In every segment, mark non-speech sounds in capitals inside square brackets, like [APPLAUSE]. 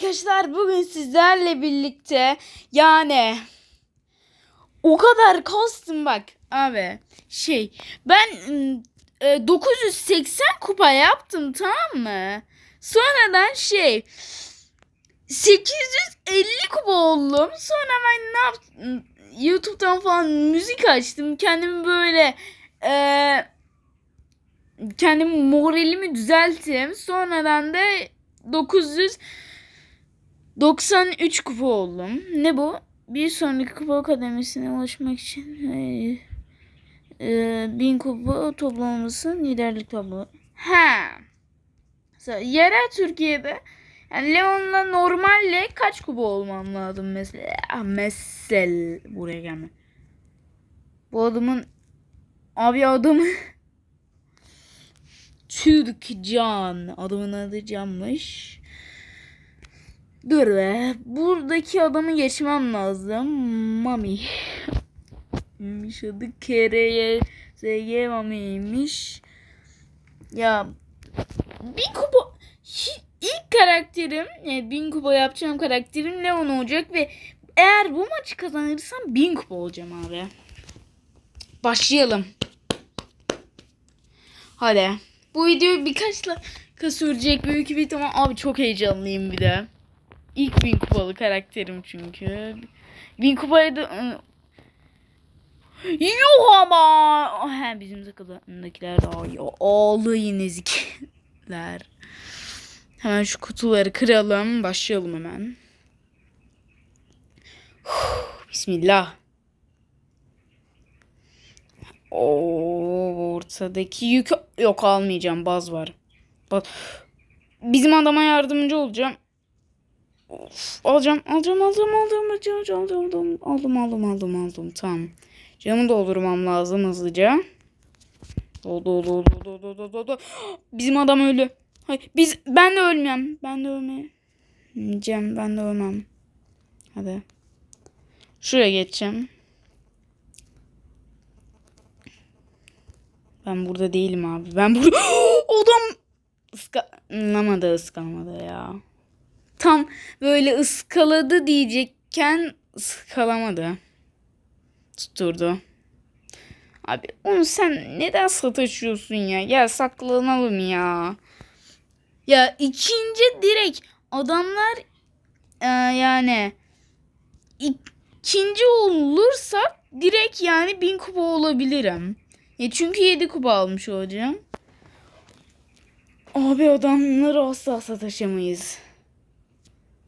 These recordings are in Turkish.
Arkadaşlar bugün sizlerle birlikte yani o kadar kastım bak abi şey ben e, 980 kupa yaptım tamam mı? Sonradan şey 850 kupa oldum. Sonra ben ne yaptım? YouTube'dan falan müzik açtım. Kendimi böyle e, kendimi moralimi düzelttim. Sonradan da 993 kupa oldum. Ne bu? Bir sonraki kupa kademesine ulaşmak için e, e, 1000 kupa toplaması liderlik tablo. Ha. Mesela yerel Türkiye'de yani Leon'la normalle kaç kupa olmam lazım mesela? Mesel buraya gelme. Bu adamın abi adamı [LAUGHS] Türkcan. Adamın adı Can'mış. Dur be. Buradaki adamı geçmem lazım. Mami. Neymiş adı Kereye ZG Mami'ymiş. Ya bin kupa ilk karakterim yani bin kupa yapacağım karakterim Leon olacak ve eğer bu maçı kazanırsam bin kupa olacağım abi. Başlayalım. Hadi. Bu video birkaç dakika sürecek büyük bir ihtimal. Abi çok heyecanlıyım bir de. İlk bin kupalı karakterim çünkü. Bin kupayı da... Yok ama. He, bizim takımdakiler iyi. Ağlayın ezikler. Hemen şu kutuları kıralım. Başlayalım hemen. Bismillah. Oo, ortadaki yük yok almayacağım. Baz var. Baz. Bizim adama yardımcı olacağım. Of, alacağım, alacağım, alacağım, alacağım, alacağım, alacağım, alacağım, aldım, aldım, aldım, aldım, tamam. Canımı doldurmam lazım hızlıca. Doldu, doldu, doldu, doldu, doldu. [GASPS] Bizim adam ölü. Hayır, biz, ben de ölmeyeyim. Ben de ölmeyeceğim, ben de ölmem. Hadi. Şuraya geçeceğim. Ben burada değilim abi. Ben burada... [GASPS] Adam ıskalamadı ıskalamadı ya. Tam böyle ıskaladı diyecekken ıskalamadı. Tutturdu. Abi onu sen neden sataşıyorsun ya? Gel saklanalım ya. Ya ikinci direkt adamlar e, yani ikinci olursak direkt yani bin kupa olabilirim. Ya çünkü 7 kupa almış olacağım. Abi adamları asla sataşamayız.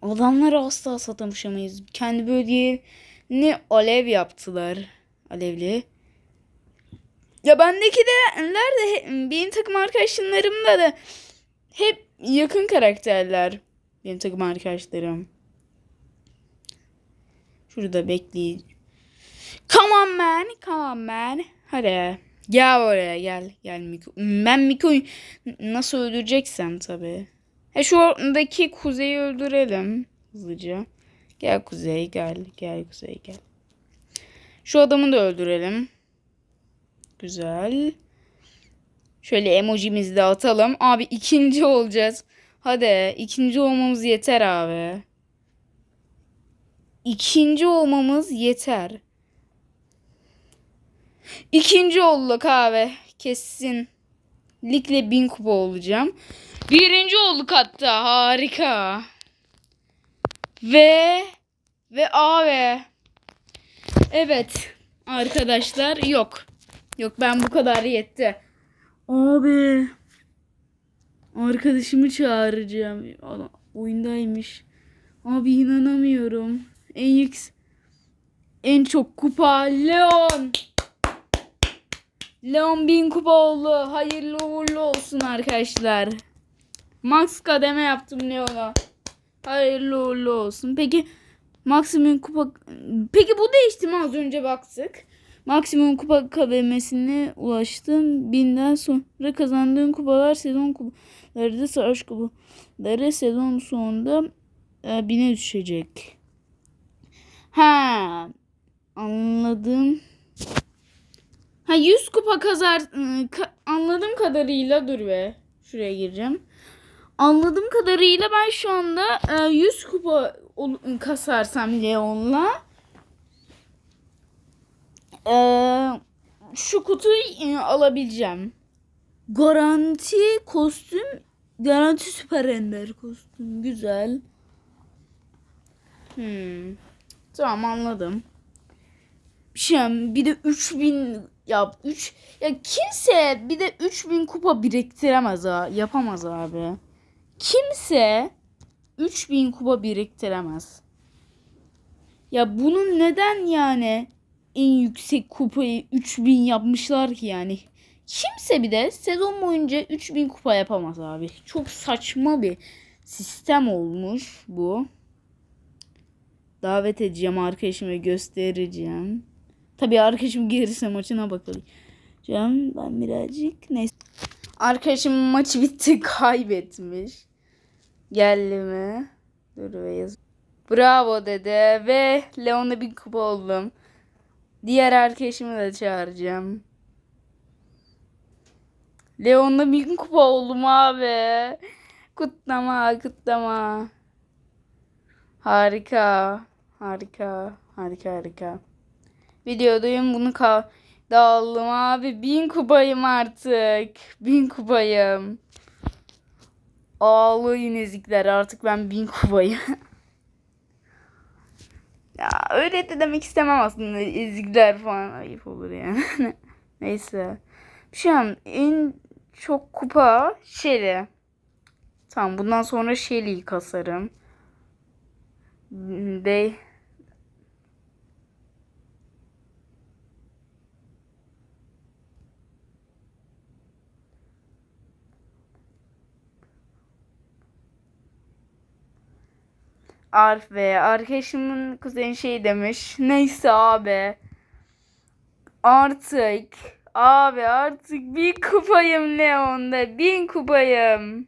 Adamları asla sataşamayız. Kendi bölgeni alev yaptılar. Alevli. Ya bendeki de de benim takım arkadaşlarımda da hep yakın karakterler. Benim takım arkadaşlarım. Şurada bekleyeceğim. Come on man, come on man. Hadi. Gel oraya gel. Gel Miko. Ben Miko'yu nasıl öldüreceksem tabii. He şu oradaki Kuzey'i öldürelim. Hızlıca. Gel Kuzey gel. Gel Kuzey gel. Şu adamı da öldürelim. Güzel. Şöyle emojimizi de atalım. Abi ikinci olacağız. Hadi ikinci olmamız yeter abi. İkinci olmamız yeter. İkinci olduk abi. Kesinlikle bin kupa olacağım. Birinci olduk hatta. Harika. Ve ve abi. Evet. Arkadaşlar yok. Yok ben bu kadar yetti. Abi. Arkadaşımı çağıracağım. Oyundaymış. Abi inanamıyorum. En yüksek en çok kupa Leon. Leon bin kupa oldu. Hayırlı uğurlu olsun arkadaşlar. Max kademe yaptım Leon'a. Hayırlı uğurlu olsun. Peki maksimum kupa... Peki bu değişti mi az önce baktık. Maksimum kupa kademesine ulaştım. Binden sonra kazandığın kupalar sezon kupaları da savaş kupaları sezon sonunda e, bine düşecek. Ha anladım. Ha 100 kupa kazar ka- anladığım kadarıyla dur be. Şuraya gireceğim. anladığım kadarıyla ben şu anda e, 100 kupa ol- kasarsam Leon'la e, şu kutuyu e, alabileceğim. Garanti kostüm, garanti süper ender kostüm. Güzel. Hmm. Tamam anladım. Şey bir de 3000 ya 3 ya kimse bir de 3000 kupa biriktiremez ha. Yapamaz abi. Kimse 3000 kupa biriktiremez. Ya bunun neden yani en yüksek kupayı 3000 yapmışlar ki yani? Kimse bir de sezon boyunca 3000 kupa yapamaz abi. Çok saçma bir sistem olmuş bu. Davet edeceğim arkadaşıma göstereceğim. Tabii arkadaşım gelirse maçına bakalım. Canım ben birazcık neyse. Arkadaşım maçı bitti [LAUGHS] kaybetmiş. Geldi mi? Dur ve yaz. Bravo dede ve Leon'da bir kupa oldum. Diğer arkadaşımı da çağıracağım. Leon'da bir kupa oldum abi. Kutlama kutlama. Harika. Harika. Harika harika. Videodayım bunu ka dağıldım abi. Bin kupayım artık. Bin kupayım. Ağlayın ezikler artık ben bin kupayım. [LAUGHS] ya öyle de demek istemem aslında. Ezikler falan ayıp olur yani. [LAUGHS] Neyse. Şu an en çok kupa Shelly. Tamam bundan sonra Shelly'yi kasarım. De Arif ve arkadaşımın kuzeni şey demiş. Neyse abi. Artık abi artık bir kupayım Leon'da. Bin kupayım.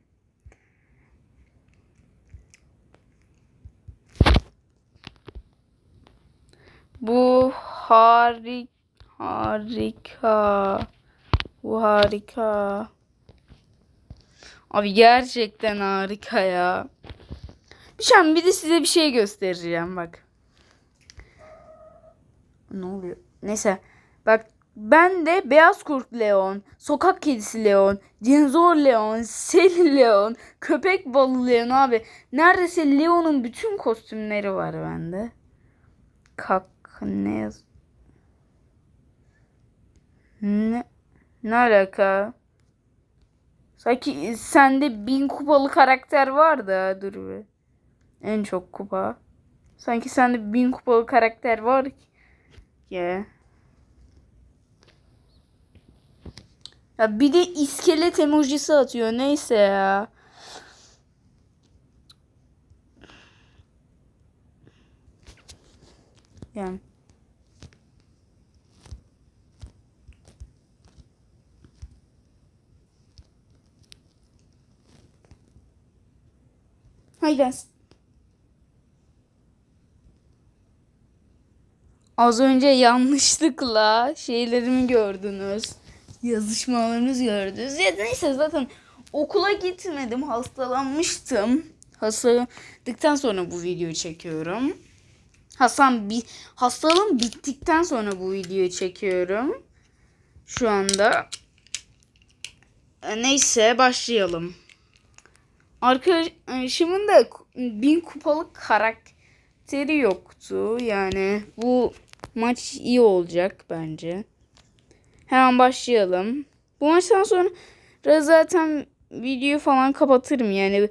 Bu harik harika. Bu harika. Abi gerçekten harika ya. Şey bir de size bir şey göstereceğim bak. Ne oluyor? Neyse. Bak ben de Beyaz Kurt Leon, Sokak Kedisi Leon, Dinozor Leon, Sel Leon, Köpek Balı Leon abi. Neredeyse Leon'un bütün kostümleri var bende. Kak ne yaz? Ne? Ne alaka? Sanki sende bin kupalı karakter var da dur bir. En çok kupa. Sanki sende bin kupalı karakter var ki. Ya. Ya bir de iskelet emojisi atıyor. Neyse ya. Yani. Haydi. Az önce yanlışlıkla şeylerimi gördünüz. Yazışmalarınızı gördünüz. Ya neyse zaten okula gitmedim. Hastalanmıştım. Hastalandıktan sonra bu videoyu çekiyorum. Hasan bir hastalığım bittikten sonra bu videoyu çekiyorum. Şu anda. E, Neyse başlayalım. Arkadaşımın da bin kupalık karakteri yoktu. Yani bu maç iyi olacak bence. Hemen başlayalım. Bu maçtan sonra zaten videoyu falan kapatırım yani.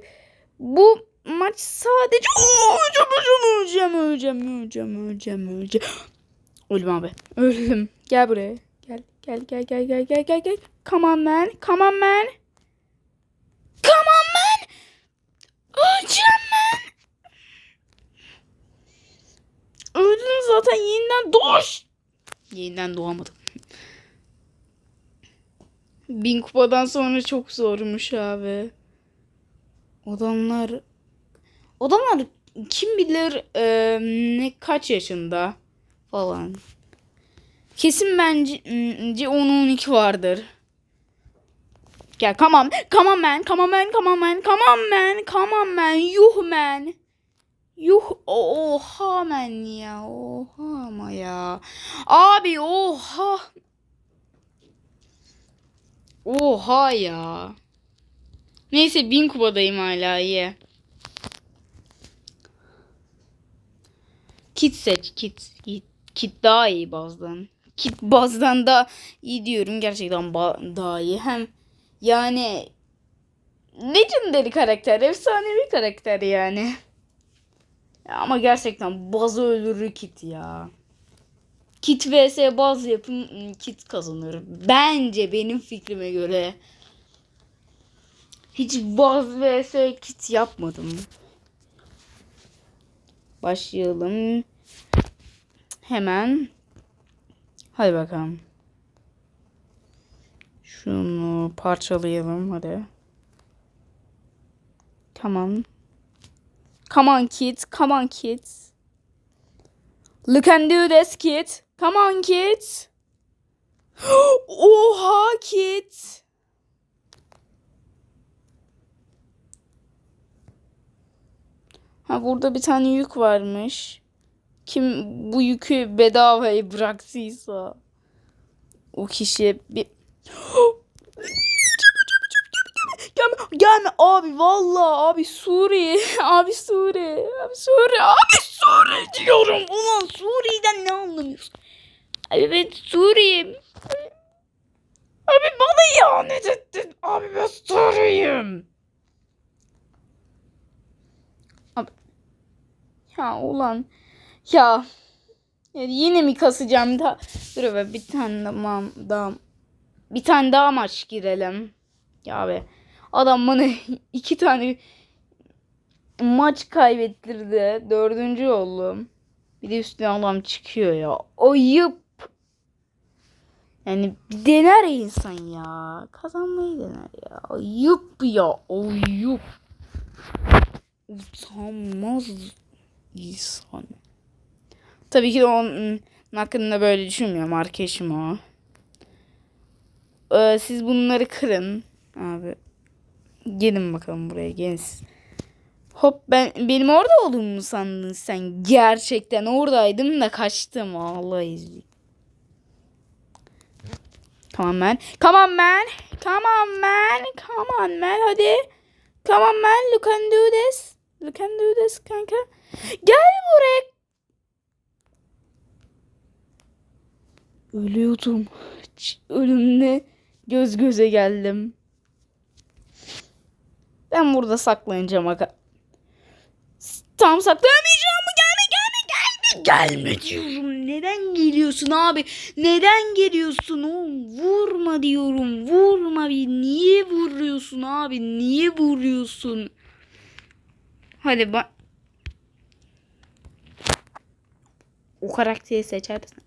Bu maç sadece Oo, öleceğim, öleceğim, öleceğim, öleceğim, öleceğim, öleceğim. Öldüm abi. Öldüm. Gel buraya. Gel, gel, gel, gel, gel, gel, gel, gel. Come on man, come on man. Come on man. Öleceğim ben. Öldüm zaten yeniden doğuş. Yeniden doğamadım. Bin kupadan sonra çok zormuş abi. Adamlar Adamlar kim bilir e, ne kaç yaşında falan. Kesin bence 10-12 vardır. Gel come on. Come on man. Come on man. Come on man. Come on man. Come on man. Yuh man. Yuh. Oha man ya. Oha ama ya. Abi oha. Oha ya. Neyse bin kubadayım hala iyi. Kit seç kit. Kit, daha iyi bazdan. Kit bazdan da iyi diyorum. Gerçekten daha iyi. Hem yani legendary karakter. Efsanevi karakter yani. Ama gerçekten bazı öldürür kit ya. Kit vs baz yapın kit kazanır. Bence benim fikrime göre. Hiç baz vs kit yapmadım. Başlayalım. Hemen. Hadi bakalım. Şunu parçalayalım hadi. Tamam. Come on kids, come on kids. Look and do this kids. Come on kids. [GASPS] Oha kids. Ha burada bir tane yük varmış. Kim bu yükü bedavaya bıraktıysa o kişiye bir [GASPS] [GASPS] gelme, gelme abi vallahi abi Suriye [LAUGHS] abi Suriye abi Suriye abi Suriye diyorum. Ulan Suriye'den ne anlamıyorsun? Abi ben Suriye'yim abi bana ihanet ettin. Abi ben Suriye'yim abi. Ya ulan. Ya. Ya yine mi kasacağım da? Dur be bir tane daha, daha bir tane daha maç girelim. Ya abi adam bana [LAUGHS] iki tane maç kaybettirdi dördüncü oldum bir de üstüne adam çıkıyor ya ayıp yani bir dener insan ya kazanmayı dener ya ayıp ya ayıp utanmaz insan Tabii ki de onun hakkında böyle düşünmüyorum. Arkadaşım o. Ee, siz bunları kırın. Abi. Gelin bakalım buraya. Gelin. Hop ben benim orada olduğumu sandın sen. Gerçekten oradaydım da kaçtım. Allah izli. Come on man. Come on man. Come on man. Come on man. Hadi. Come on man. You can do this. You can do this kanka. Gel buraya. Ölüyordum. Ölümle göz göze geldim. Ben burada saklanacağım aga. Tam saklanamayacağım mı? Gelme gelme gelme. Gelme diyorum. Neden geliyorsun abi? Neden geliyorsun oğlum? Vurma diyorum. Vurma bir. Niye vuruyorsun abi? Niye vuruyorsun? Hadi bak. O karakteri seçersin.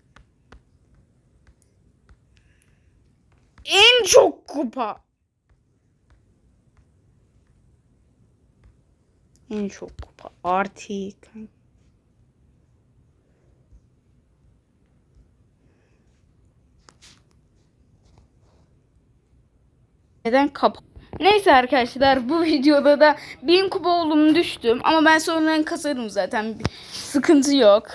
en çok kupa. En çok kupa. Artı. Neden kapa? Neyse arkadaşlar bu videoda da 1000 kupa oldum düştüm. Ama ben sonradan kasarım zaten. Sıkıntı yok.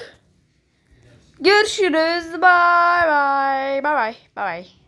Görüşürüz. Bye bye. Bye bye. Bye bye.